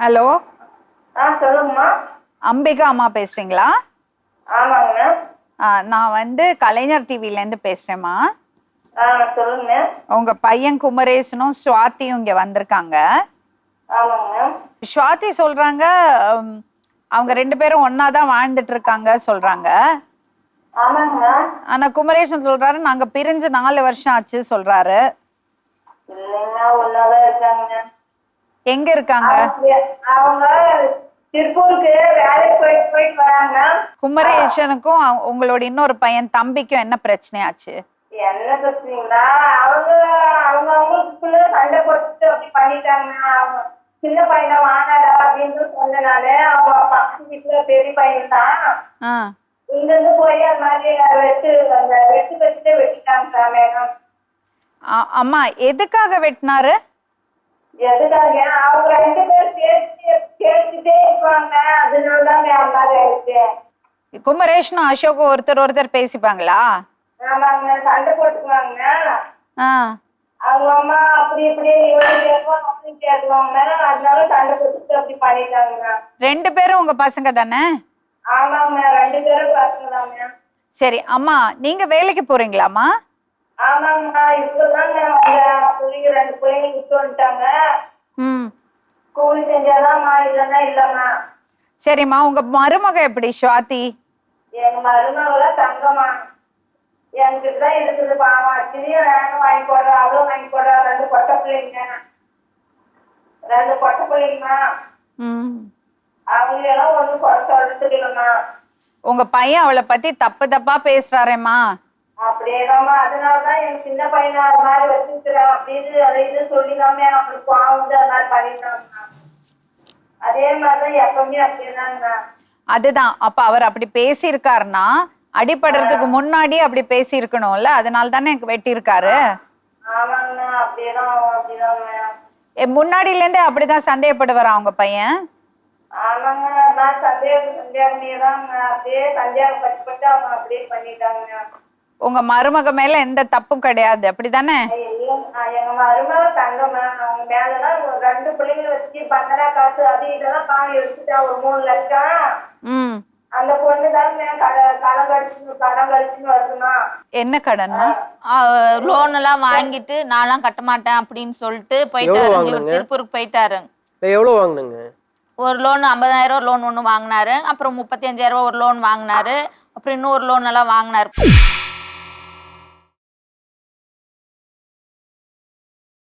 Hello? Ambika அம்மா பேசுறீங்களா? நான் வந்து கலைஞர் டிவிலேருந்து பேசுகிறேம்மா ஆ சொல்லுங்க. உங்க பையன் குமரேசனும் சுவாத்தியும் இங்க வந்திருக்காங்க. சுவாதி சொல்றாங்க அவங்க ரெண்டு பேரும் ஒன்னா தான் வாழ்ந்துட்டு இருக்காங்க சொல்றாங்க. ஆனா குமரேசன் சொல்றாரு நாங்க பிரிஞ்சு நாலு வருஷம் ஆச்சு சொல்றாரு. எங்க இருக்காங்க? அவங்க- திருப்பூருக்கு வேலைக்கு போயிட்டு போயிட்டு வராங்க. குமரேசனுக்கும் அவ- உங்களோட இன்னொரு பையன் தம்பிக்கும் என்ன பிரச்சனையாச்சு? என்ன பிரச்சனைங்களா? அவங்க அவங்க அவங்களுக்குள்ள சண்டை போட்டு அப்படி பண்ணிட்டாங்க. அவங்க சின்ன பையனை வாங்காடா அப்படின்னு சொன்னனால அவங்க பக்கத்து வீட்டுல பெரிய பையன் தான். இங்க இருந்து போய் அந்த மாதிரி வெட்டு அந்த வெட்டு வச்சுட்டு வெட்டிட்டாங்க மேடம் அம்மா எதுக்காக வெட்டினாரு? எதுக்காக அவங்க ரெண்டு பேரும் பேசி பேசிட்டே இருப்பாங்க. அதனால தான் அந்த மாதிரி ஆயிடுச்சு குமரேஷனும் அசோக்கும் ஒருத்தர் ஒருத்தர் பேசிப்பாங்களா? ஆமாங்க. சண்டை போட்டுக்குவாங்க. அவங்க அம்மா அப்படி இப்படி அப்படி கேட்குவாங்க அதனால சண்டை போட்டுட்டு அப்படி பண்ணிட்டாங்க. ரெண்டு பேரும் உங்க பசங்க தானே? ஆமாங்க. ரெண்டு பேரும் பசங்கதாங்க சரி அம்மா நீங்க வேலைக்கு போறீங்களாம்மா? ஆமாங்கம்மா. இப்பதாங்க அந்த பிள்ளைங்க ரெண்டு பிள்ளைங்க விட்டு ம். கூலி செஞ்சாதாம்மா இல்லைன்னா இல்லைம்மா. சரிம்மா உங்க மருமக எப்படி சுவாதி? எங்க மருமகள தங்கம்மா. என்கிட்ட தான் இருக்குது பாவம். அச்சினியும் நானும் வாங்கி போடுறேன் அவளும் வாங்கி போடுறா. ரெண்டு பொட்டை பிள்ளைங்க. ரெண்டு பொட்டை பிள்ளைங்கம்மா. ம். அவங்களெல்லாம் ஒன்றும் குறை சொல்றதுக்கு இல்லைம்மா. உங்க பையன் அவளை பத்தி தப்பு தப்பா பேசுறாரேம்மா. அப்படியேதாம்மா அதனாலதான் என் சின்ன பையனை மாதிரி வச்சுக்கிறேன் அப்படின்னு அதை இது சொல்லிடாம அவனுக்கு வந்து அது மாதிரி பண்ணிட்டாங்கண்ணா. அதே மாதிரிதான் எப்பவுமே அப்படியேதாங்கண்ணா அதுதான். அப்ப அவர் அப்படி பேசியிருக்காருன்னா அடிபடுறதுக்கு முன்னாடி அப்படி பேசியிருக்கணும்ல அதனால தானே வெட்டியிருக்காரு? ஆமாங்கண்ணா அப்படியேதான் அப்படிதாங்க எ, முன்னாடில இருந்தே அப்படிதான் சந்தேகப்படுவாரா அவங்க பையன்? ஆமாங்க நான் சந்தேகம் அப்படியே சந்தேகம் பட்டு அவங்க அப்படியே பண்ணிட்டாங்க உங்க மருமக மேல எந்த தப்பும் கிடையாது அப்படிதானே? எங்க மருமக தங்கம்மா அவங்க மேலதான் ஒரு ரெண்டு பிள்ளைங்களை வச்சு பந்தரா காசு அது இதெல்லாம் காணி எடுத்துட்டா ஒரு மூணு லட்சம். ம். அந்த பொண்ணு தாங்க கட கடன் கடன் வருதுமா. என்ன கடன்மா லோன் எல்லாம் வாங்கிட்டு நான்லாம் கட்ட மாட்டேன் அப்படின்னு சொல்லிட்டு போயிட்டாரு. இவர் திருப்பூருக்கு போயிட்டாரு. வாங்கினுங்க? ஒரு லோன் ஐம்பதாயிரம் லோன் ஒன்று வாங்கினாரு. அப்புறம் முப்பத்தி அஞ்சாயிரம் ஒரு லோன் வாங்கினாரு. அப்புறம் இன்னொரு லோன் எல்லாம் வாங்கினாரு.